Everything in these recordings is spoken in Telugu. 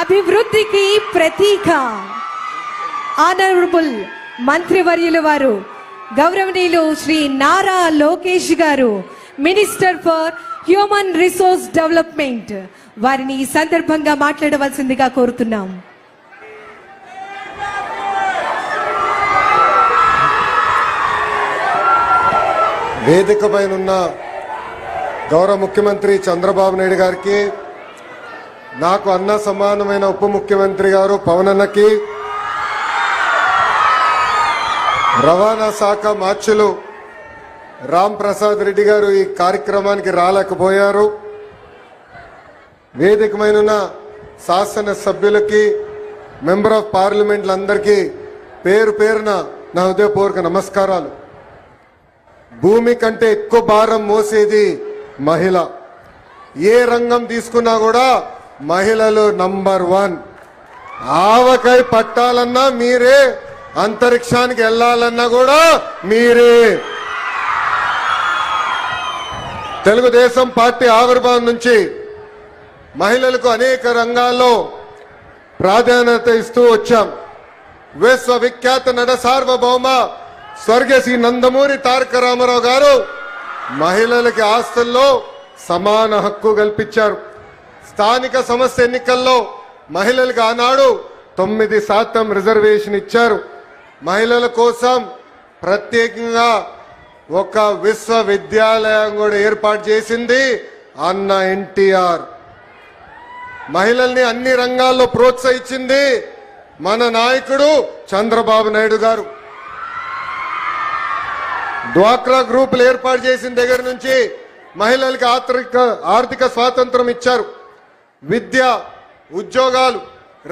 అభివృద్ధికి ప్రతీక. ఆనరబుల్ మంత్రివర్యులు వారు గౌరవనీయులు శ్రీ నారా లోకేష్ గారు minister for human resource development వారిని ఈ సందర్భంగా మాట్లాడవలసిందిగా కోరుతున్నాం. వేదిక పైన ఉన్న గౌరవ ముఖ్యమంత్రి చంద్రబాబు నాయుడు గారికి నాకు అన్న సమానమైన ఉప ముఖ్యమంత్రి గారు పవన్ అన్నకి. రవాణా శాఖ మార్చులు. రామ్ ప్రసాద్ రెడ్డి గారు ఈ కార్యక్రమానికి రాలేకపోయారు. వేదికమైన శాసన సభ్యులకి మెంబర్ ఆఫ్ పార్లమెంట్లందరికీ పేరు పేరున నా హృదయపూర్వక నమస్కారాలు. భూమి కంటే ఎక్కువ భారం మోసేది మహిళ. ఏ రంగం తీసుకున్నా కూడా మహిళలు నంబర్ వన్. ఆవకాయ పట్టాలన్నా మీరే అంతరిక్షానికి వెళ్ళాలన్నా కూడా మీరే. తెలుగుదేశం పార్టీ ఆవిర్భావం నుంచి మహిళలకు అనేక రంగాల్లో ప్రాధాన్యత ఇస్తూ వచ్చాం. విశ్వవిఖ్యాత నట సార్వభౌమ స్వర్గశ్రీ నందమూరి తారక రామారావు గారు మహిళలకి ఆస్తుల్లో సమాన హక్కు కల్పించారు. స్థానిక సమస్య ఎన్నికల్లో మహిళలకు ఆనాడు తొమ్మిది శాతం రిజర్వేషన్ ఇచ్చారు. మహిళల కోసం ప్రత్యేకంగా ఒక విశ్వవిద్యాలయం కూడా ఏర్పాటు చేసింది అన్న ఎన్టీఆర్. మహిళల్ని అన్ని రంగాల్లో ప్రోత్సహించింది మన నాయకుడు చంద్రబాబు నాయుడు గారు. డ్వాక్రా గ్రూపులు ఏర్పాటు చేసిన దగ్గర నుంచి మహిళలకు ఆర్థిక ఆర్థిక స్వాతంత్రం ఇచ్చారు. విద్య ఉద్యోగాలు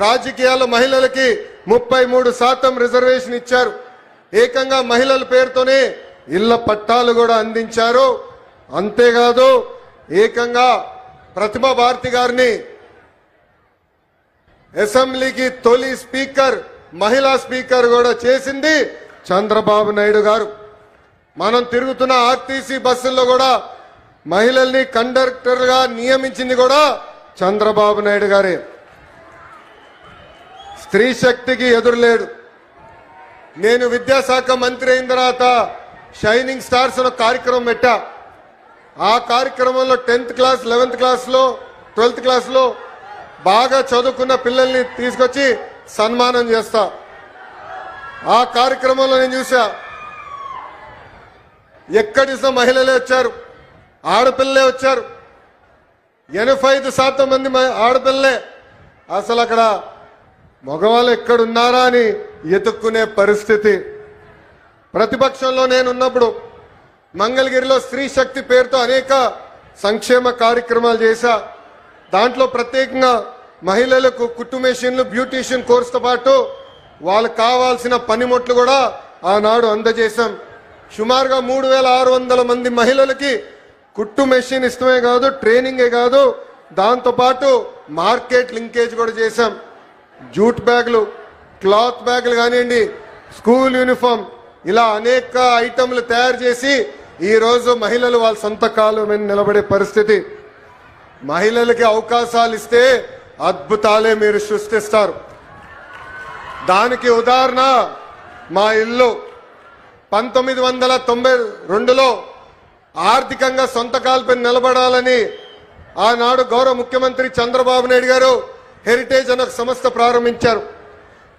రాజకీయాల మహిళలకి ముప్పై మూడు శాతం రిజర్వేషన్ ఇచ్చారు. ఏకంగా మహిళల పేరుతోనే ఇళ్ళ పట్టాలు కూడా అందించారు. అంతేకాదు ఏకంగా ప్రతిమ భారతి గారిని అసెంబ్లీకి తొలి స్పీకర్ మహిళా స్పీకర్ కూడా చేసింది చంద్రబాబు నాయుడు గారు. మనం తిరుగుతున్న ఆర్టీసీ బస్సుల్లో కూడా మహిళల్ని కండక్టర్గా నియమించింది కూడా చంద్రబాబు నాయుడు గారే. స్త్రీ శక్తికి ఎదురులేడు నేను విద్యాశాఖ మంత్రి అయిన తర్వాత షైనింగ్ స్టార్స్ అనే కార్యక్రమం పెట్టా. ఆ కార్యక్రమంలో టెన్త్ క్లాస్ లెవెన్త్ క్లాస్లో ట్వెల్త్ క్లాస్లో బాగా చదువుకున్న పిల్లల్ని తీసుకొచ్చి సన్మానం చేస్తా. ఆ కార్యక్రమంలో నేను చూసా. ఎక్కడి మహిళలే వచ్చారు. ఆడపిల్లలే వచ్చారు. ఎనభై ఐదు శాతం మంది ఆడపిల్లలే. అసలు అక్కడ మగవాళ్ళు ఎక్కడున్నారా అని ఎతుక్కునే పరిస్థితి. ప్రతిపక్షంలో నేను ఉన్నప్పుడు మంగళగిరిలో స్త్రీ శక్తి పేరుతో అనేక సంక్షేమ కార్యక్రమాలు చేశా. దాంట్లో ప్రత్యేకంగా మహిళలకు కుట్టు మెషిన్లు బ్యూటీషియన్ కోర్సుతో పాటు వాళ్ళకు కావాల్సిన పనిముట్లు కూడా ఆనాడు అందజేశాం. సుమారుగా మూడు వేల ఆరు వందల మంది మహిళలకి కుట్టు మెషిన్ ఇష్టమే కాదు ట్రైనింగే కాదు. దాంతోపాటు మార్కెట్ లింకేజ్ కూడా చేశాం. జూట్ బ్యాగులు క్లాత్ బ్యాగులు కానివ్వండి స్కూల్ యూనిఫామ్. ఇలా అనేక ఐటమ్లు తయారు చేసి ఈరోజు మహిళలు వాళ్ళ సొంత కాలు మీద నిలబడే పరిస్థితి. మహిళలకి అవకాశాలు ఇస్తే అద్భుతాలే మీరు సృష్టిస్తారు. దానికి ఉదాహరణ మా ఇల్లు. పంతొమ్మిది వందల తొంభై రెండులో ఆర్థికంగా సొంత కాల్పై నిలబడాలని ఆనాడు గౌరవ ముఖ్యమంత్రి చంద్రబాబు నాయుడు గారు హెరిటేజ్ అనే ఒక సంస్థ ప్రారంభించారు.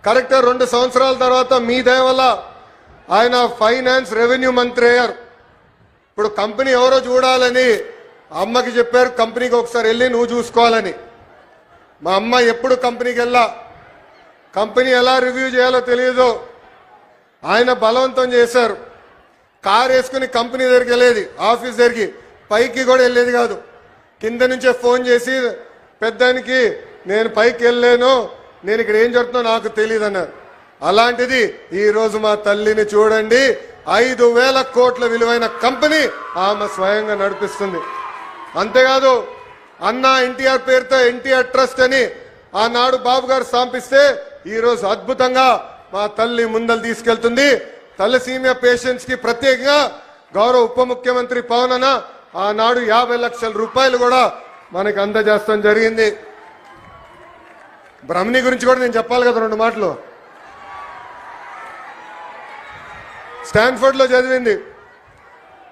కరెక్ట్గా రెండు సంవత్సరాల తర్వాత మీ దయ వల్ల ఆయన ఫైనాన్స్ రెవెన్యూ మంత్రి అయ్యారు. ఇప్పుడు కంపెనీ ఎవరో చూడాలని అమ్మకి చెప్పారు కంపెనీకి ఒకసారి వెళ్ళి నువ్వు చూసుకోవాలని. మా అమ్మ ఎప్పుడు కంపెనీకి వెళ్ళా? కంపెనీ ఎలా రివ్యూ చేయాలో తెలియదు ఆయన బలవంతం చేశారు. కారు వేసుకుని కంపెనీ దగ్గరికి వెళ్ళేది ఆఫీస్ దగ్గరికి. పైకి కూడా వెళ్ళేది కాదు. కింద నుంచే ఫోన్ చేసి పెద్దానికి నేను పైకి వెళ్ళాను నేను ఇక్కడ ఏం జరుగుతుందో నాకు తెలియదు అన్నారు. అలాంటిది ఈ రోజు మా తల్లిని చూడండి ఐదు వేల కోట్ల విలువైన కంపెనీ ఆమె స్వయంగా నడిపిస్తుంది. అంతేకాదు అన్న ఎన్టీఆర్ పేరుతో ఎన్టీఆర్ ట్రస్ట్ అని ఆనాడు బాబు గారు స్థాపిస్తే ఈ రోజు అద్భుతంగా మా తల్లి ముందలు తీసుకెళ్తుంది. తలసీమియా పేషెంట్స్కి ప్రత్యేకంగా గౌరవ ఉప ముఖ్యమంత్రి పవన్ అన్న ఆనాడు యాభై లక్షల రూపాయలు కూడా మనకి అందజేస్తాం జరిగింది. బ్రహ్మణి గురించి కూడా నేను చెప్పాలి కదా రెండు మాటలు. స్టాన్ఫర్డ్లో చదివింది.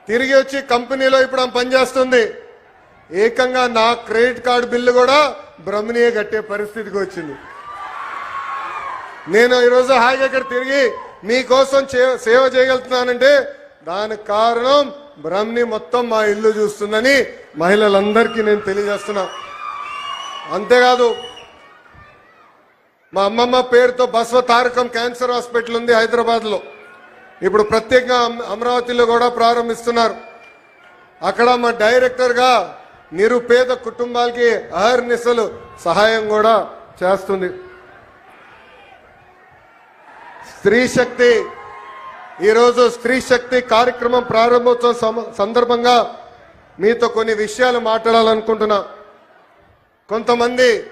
తిరిగి వచ్చి కంపెనీలో ఇప్పుడు ఆమె పనిచేస్తుంది. ఏకంగా నా క్రెడిట్ కార్డు బిల్లు కూడా బ్రహ్మణియే కట్టే పరిస్థితికి వచ్చింది. నేను ఈరోజు హాయిగా ఇక్కడ తిరిగి మీకోసం సేవ చేయగలుగుతున్నానంటే దానికి కారణం బ్రహ్మి మొత్తం మా ఇల్లు చూస్తుందని మహిళలందరికీ నేను తెలియజేస్తున్నా. అంతేకాదు మా అమ్మమ్మ పేరుతో బస్వ తారకం క్యాన్సర్ హాస్పిటల్ ఉంది హైదరాబాద్లో. ఇప్పుడు ప్రత్యేకంగా అమరావతిలో కూడా ప్రారంభిస్తున్నారు. అక్కడ మా డైరెక్టర్గా నిరుపేద కుటుంబాలకి అహర్నిశలు సహాయం కూడా చేస్తుంది. స్త్రీ శక్తి. ఈరోజు స్త్రీ శక్తి కార్యక్రమం ప్రారంభోత్సవం సందర్భంగా మీతో కొన్ని విషయాలు మాట్లాడాలనుకుంటున్నా. కొంతమంది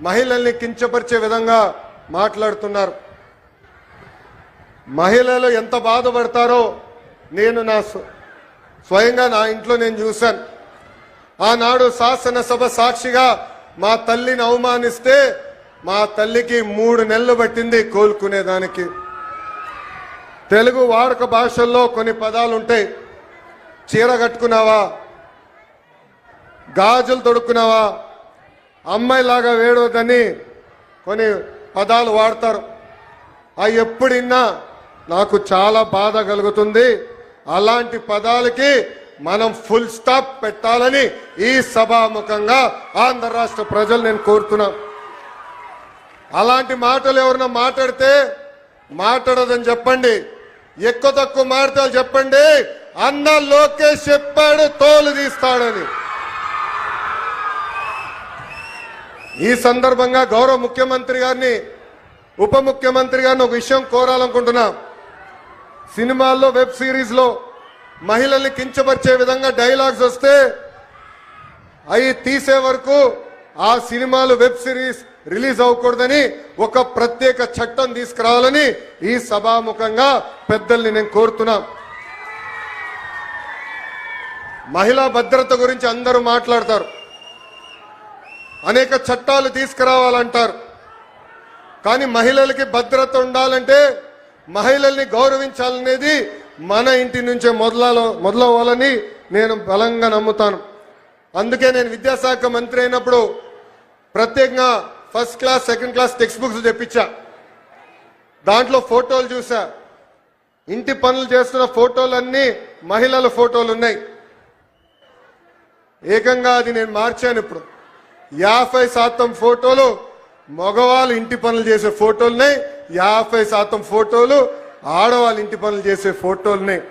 మహిళల్ని కించపరిచే విధంగా మాట్లాడుతున్నారు. మహిళలు ఎంత బాధపడతారో నేను నా స్వ- స్వయంగా నా ఇంట్లో నేను చూశాను. ఆనాడు శాసనసభ సాక్షిగా మా తల్లిని అవమానిస్తే మా తల్లికి మూడు నెలలు పట్టింది కోలుకునేదానికి. తెలుగు వాడుక భాషల్లో కొన్ని పదాలు ఉంటాయి చీర కట్టుకున్నావా? గాజులు తొడుక్కున్నావా? అమ్మాయిలాగా వేడవద్దని కొన్ని పదాలు వాడతారు. అవి ఎప్పుడిన్నా నాకు చాలా బాధ కలుగుతుంది. అలాంటి పదాలకి మనం ఫుల్ స్టాప్ పెట్టాలని ఈ సభాముఖంగా ఆంధ్ర రాష్ట్ర ప్రజలు నేను కోరుతున్నాను అలాంటి మాటలు ఎవరన్నా మాట్లాడితే మాట్లాడదని చెప్పండి. ఎక్కువ తక్కువ మాటలు చెప్పండి. అన్న లోకేష్ చెప్పాడు తోలు తీస్తాడని. ఈ సందర్భంగా గౌరవ ముఖ్యమంత్రి గారిని ఉప ముఖ్యమంత్రి గారిని ఒక విషయం కోరాలనుకుంటున్నా. సినిమాల్లో వెబ్ సిరీస్లో మహిళల్ని కించపరిచే విధంగా డైలాగ్స్ వస్తే అవి తీసే వరకు ఆ సినిమాలు వెబ్ సిరీస్ రిలీజ్ అవ్వకూడదని ఒక ప్రత్యేక చట్టం తీసుకురావాలని ఈ సభాముఖంగా పెద్దల్ని నేను కోరుతున్నా. మహిళా భద్రత గురించి అందరూ మాట్లాడతారు. అనేక చట్టాలు తీసుకురావాలంటారు. కానీ మహిళలకి భద్రత ఉండాలంటే మహిళల్ని గౌరవించాలనేది మన ఇంటి నుంచే మొదల మొదలవ్వాలని నేను బలంగా నమ్ముతాను. అందుకే నేను విద్యాశాఖ మంత్రి అయినప్పుడు ప్రత్యేకంగా first class second class text books తెప్పించా. దాంట్లో ఫోటోలు చూసా. ఇంటి పనులు చేస్తున్న ఫోటోలన్నీ మహిళల ఫోటోలు ఉన్నాయి ఏకంగా అది నేను మార్చాను ఇప్పుడు. యాభై శాతం ఫోటోలు మగవాళ్ళు ఇంటి పనులు చేసే ఫోటోలున్నాయి. యాభై శాతం ఫోటోలు ఆడవాళ్ళు ఇంటి పనులు చేసే ఫోటోలున్నాయి.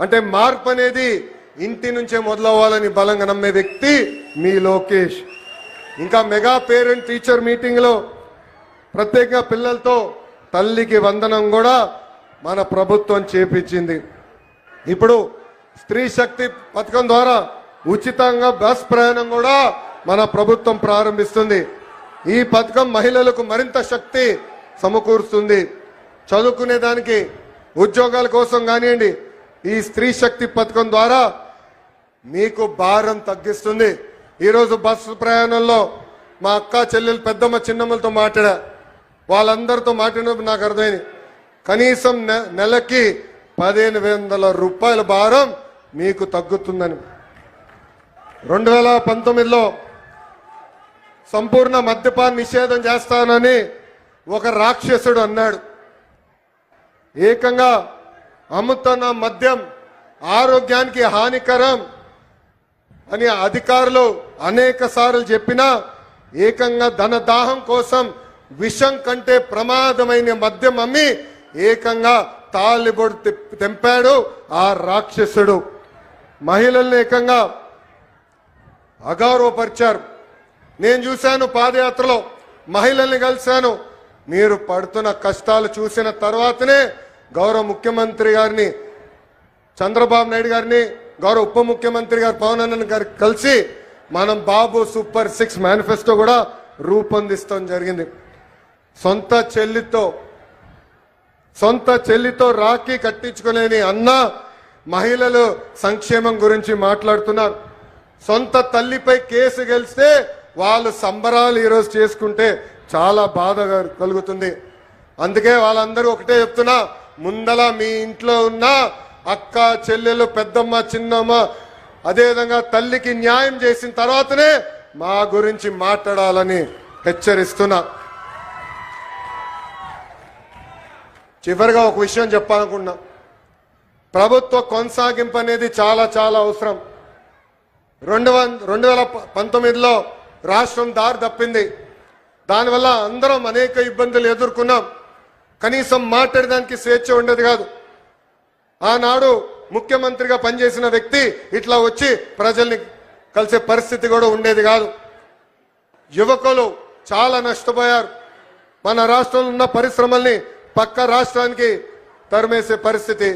అంటే మార్పు అనేది ఇంటి నుంచే మొదలవ్వాలని బలంగా నమ్మే వ్యక్తి మీ లోకేష్. ఇంకా మెగా పేరెంట్ టీచర్ మీటింగ్లో ప్రత్యేకంగా పిల్లలతో తల్లికి వందనం కూడా మన ప్రభుత్వం చేపించింది. ఇప్పుడు స్త్రీ శక్తి పథకం ద్వారా ఉచితంగా బస్ ప్రయాణం కూడా మన ప్రభుత్వం ప్రారంభిస్తుంది. ఈ పథకం మహిళలకు మరింత శక్తి సమకూరుస్తుంది. చదువుకునే దానికి ఉద్యోగాల కోసం కానివ్వండి ఈ స్త్రీ శక్తి పథకం ద్వారా మీకు భారం తగ్గిస్తుంది. ఈరోజు బస్సు ప్రయాణంలో మా అక్క చెల్లెలు పెద్దమ్మ చిన్నమ్మలతో మాట్లాడా. వాళ్ళందరితో మాట్లాడినప్పుడు నాకు అర్థమైంది. కనీసం నె- నెలకి పదిహేను వందల రూపాయల భారం మీకు తగ్గుతుందని. రెండు వేల పంతొమ్మిదిలో సంపూర్ణ మద్యపాన నిషేధం చేస్తానని ఒక రాక్షసుడు అన్నాడు. ఏకంగా అమ్ముతున్న మద్యం ఆరోగ్యానికి హానికరం. అని అధికారులు అనేక సార్లు చెప్పినా ఏకంగా ధన దాహం కోసం విషం కంటే ప్రమాదమైన మద్యం అమ్మి ఏకంగా తాలిబొడు తెంపాడు ఆ రాక్షసుడు. మహిళల్ని ఏకంగా అగౌరవపరిచారు నేను చూశాను పాదయాత్రలో మహిళల్ని కలిశాను. మీరు పడుతున్న కష్టాలు చూసిన తర్వాతనే గౌరవ ముఖ్యమంత్రి గారిని చంద్రబాబు నాయుడు గారిని గౌరవ ఉప ముఖ్యమంత్రి గారు పవన్ అన్న గారు కలిసి మనం బాబు సూపర్ సిక్స్ మేనిఫెస్టో కూడా రూపొందిస్తాం జరిగింది. సొంత చెల్లితో సొంత చెల్లితో రాఖీ కట్టించుకునేని అన్న మహిళలు సంక్షేమం గురించి మాట్లాడుతున్నారు. సొంత తల్లిపై కేసు గెలిస్తే వాళ్ళు సంబరాలు ఈరోజు చేసుకుంటే చాలా బాధ కలుగుతుంది. అందుకే వాళ్ళందరూ ఒకటే చెప్తున్నా ముందల మీ ఇంట్లో ఉన్న అక్క చెల్లెలు పెద్దమ్మ చిన్నమ్మ అదేవిధంగా తల్లికి న్యాయం చేసిన తర్వాతనే మా గురించి మాట్లాడాలని హెచ్చరిస్తున్నా. చివరిగా ఒక విషయం చెప్పాలనుకున్నా. ప్రభుత్వ కొనసాగింపు అనేది చాలా చాలా అవసరం. రెండు వంద రెండు వేల పంతొమ్మిదిలో రాష్ట్రం దారి తప్పింది. దానివల్ల అందరం అనేక ఇబ్బందులు ఎదుర్కొన్నాం. కనీసం మాట్లాడడానికి స్వేచ్ఛ ఉండేది కాదు. ఆనాడు ముఖ్యమంత్రిగా పనిచేసిన వ్యక్తి ఇట్లా వచ్చి ప్రజల్ని కలిసే పరిస్థితి కూడా ఉండేది కాదు. యువకులు చాలా నష్టపోయారు. మన రాష్ట్రంలో ఉన్న పరిశ్రమల్ని పక్క రాష్ట్రానికి తరిమేసే పరిస్థితి.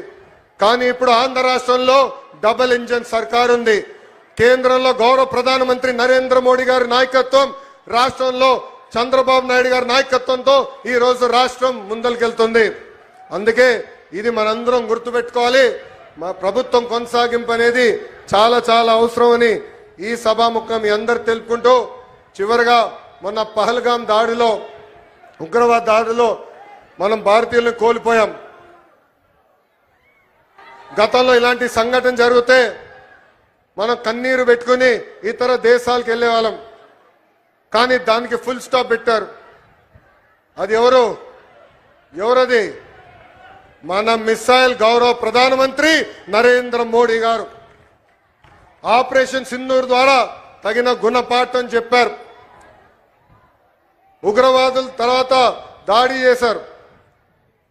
కానీ ఇప్పుడు ఆంధ్ర రాష్ట్రంలో డబుల్ ఇంజన్ సర్కార్ ఉంది. కేంద్రంలో గౌరవ ప్రధానమంత్రి నరేంద్ర మోడీ గారి నాయకత్వం రాష్ట్రంలో చంద్రబాబు నాయుడు గారి నాయకత్వంతో ఈ రోజు రాష్ట్రం ముందరికెళ్తుంది అందుకే ఇది మనందరం గుర్తుపెట్టుకోవాలి. మా ప్రభుత్వం కొనసాగింపు అనేది చాలా చాలా అవసరమని ఈ సభాముఖం మీ అందరు తెలుపుకుంటూ చివరిగా మొన్న పహల్గాం దాడిలో ఉగ్రవాద దాడిలో మనం భారతీయులను కోల్పోయాం. గతంలో ఇలాంటి సంఘటన జరిగితే మనం కన్నీరు పెట్టుకుని ఇతర దేశాలకు వెళ్ళేవాళ్ళం. కానీ దానికి ఫుల్ స్టాప్ పెట్టారు. అది ఎవరు? ఎవరది? మన మిస్సైల్ గౌరవ ప్రధానమంత్రి నరేంద్ర మోడీ గారు. ఆపరేషన్ సింధూర్ ద్వారా తగిన గుణపాఠం చెప్పారు. ఉగ్రవాదుల తర్వాత దాడి చేశారు.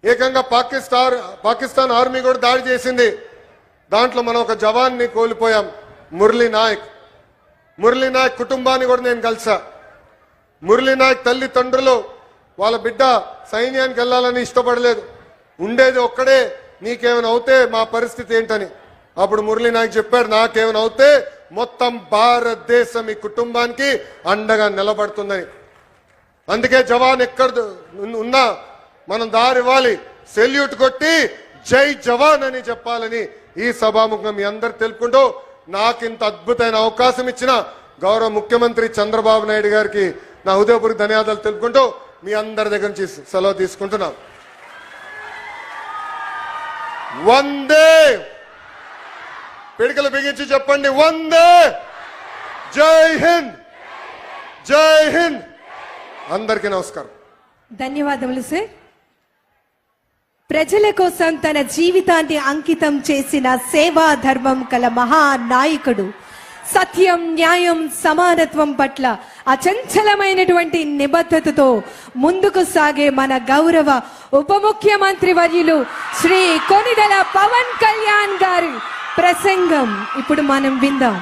ఏకంగా పాకిస్తాన్ పాకిస్తాన్ ఆర్మీ కూడా దాడి చేసింది. దాంట్లో మనం ఒక జవాన్ని కోల్పోయాం మురళీ నాయక్. మురళీ నాయక్ కుటుంబాన్ని కూడా నేను కలిసా. మురళీ నాయక్ తల్లిదండ్రులు వాళ్ళ బిడ్డ సైన్యానికి వెళ్ళాలని ఇష్టపడలేదు. ఉండేది ఒక్కడే నీకేమైనా అవుతే మా పరిస్థితి ఏంటని. అప్పుడు మురళీ నాయక్ చెప్పాడు నాకేమైనా అవుతే మొత్తం భారతదేశం ఈ కుటుంబానికి అండగా నిలబడుతుందని. అందుకే జవాన్ ఎక్కడ ఉన్నా మనం దారి ఇవ్వాలి సెల్యూట్ కొట్టి జై జవాన్ అని చెప్పాలని ఈ సభాముఖం మీ అందరు తెలుపుకుంటూ నాకు ఇంత అద్భుతమైన అవకాశం ఇచ్చిన గౌరవ ముఖ్యమంత్రి చంద్రబాబు నాయుడు గారికి నా హృదయపూర్వక ధన్యవాదాలు తెలుపుకుంటూ మీ అందరి దగ్గర నుంచి సెలవు తీసుకుంటున్నాను. వందే! పిడికలు బిగించి చెప్పండి వందే! జై హింద్! జై హింద్! అందరికీ నమస్కారం. ధన్యవాదములు సార్. ప్రజల కోసం తన జీవితాన్ని అంకితం చేసిన సేవా ధర్మం కల మహానాయకుడు సత్యం న్యాయం సమానత్వం పట్ల అచంచలమైనటువంటి నిబద్ధతతో ముందుకు సాగే మన గౌరవ ఉప ముఖ్యమంత్రి వర్యులు శ్రీ కొనిదల పవన్ కళ్యాణ్ గారి ప్రసంగం. ఇప్పుడు మనం విందాం.